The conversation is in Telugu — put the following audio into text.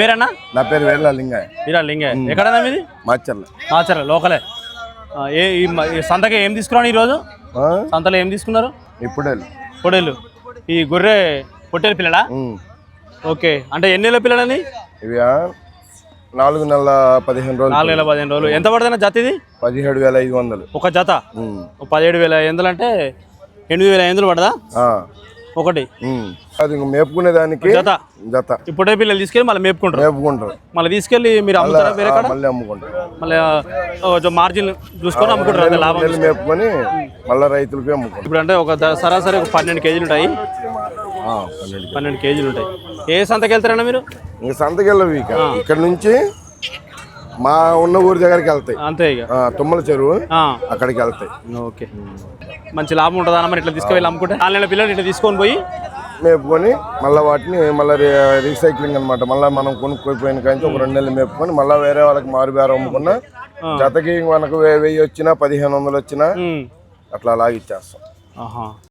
పేరన్నా? నా పేరు వేర్ల లింగయ్య. మీరా లింగే ఎక్కడన్నా మీది? మాచర్ల. ఆచర లోకలే. ఏ ఈ మ- ఈ సంతకి ఏం తీసుకున్నాను ఈరోజు? ఆ? సంతలో ఏం తీసుకున్నారు? ఇప్పుడే పొడేలు. ఈ గొర్రె పొట్టేలు పిల్లడా? ఉమ్. ఓకే. అంటే ఎన్ని నెలల పిల్లలని ఇవి ఆ? నాలుగు నెలల పదిహేను రోజులు. నాలుగు వేల పదిహేను రోజులు. ఎంత పడుతుంది జత ఇది పదిహేడు వేల ఐదు వందలు. ఒక జత? ఉమ్. పదిహేడు వేల ఐదు అంటే ఎనిమిది వేల ఐదు పడదా? ఆ. ఒకటి. అది ఇంక మేపుకునే దానికి జత. జత. పొట్టే పిల్లలు తీసుకెళ్ళి మళ్ళీ మేపుకుంటారు. మేపుకుంటారు. మళ్ళీ తీసుకెళ్ళి మీరు అమ్ముతారా వేరే కాడ? మళ్ళీ అమ్ముకుంటారు. మళ్ళీ మార్జిన్ చూసుకొని అమ్ముకుంటారు లాభం మేపుకొని మళ్ళీ రైతులకి అమ్ముకుంటారు. ఇప్పుడు అంటే ఒక సరాసరి ఒక పన్నెండు కేజీలు ఉంటాయి. పన్నెండు కేజీలు. ఉంటాయి. ఏ సంతకి వెళ్తారన్నా మీరు? ఇంక సంతకెళ్ళవి ఇక. ఇక్కడ నుంచి మా ఉన్న ఊరి దగ్గరికి వెళ్తాయి. అంతే ఇక. తుమ్మల చెరువు అక్కడికి వెళ్తాయి. ఓకే. మంచి లాభం ఉంటుందా మరి ఇట్లా తీసుకువెళ్ళి అమ్ముకుంటే? నాలుగు నెలల పిల్లలు ఇట్లా తీసుకొని పోయి? మేపుకొని మళ్ళీ వాటిని మళ్ళీ రీసైక్లింగ్ అనమాట మళ్ళీ మనం కొనుక్కోపోయిన కానీ ఒక రెండు నెలలు మేపుకొని మళ్ళీ వేరే వాళ్ళకి మారు బేరం అమ్ముకున్నా జతకి మనకు వెయ్యి వచ్చినా పదిహేను వందలు వచ్చినా. అట్లా అలాగే ఇచ్చేస్తాం.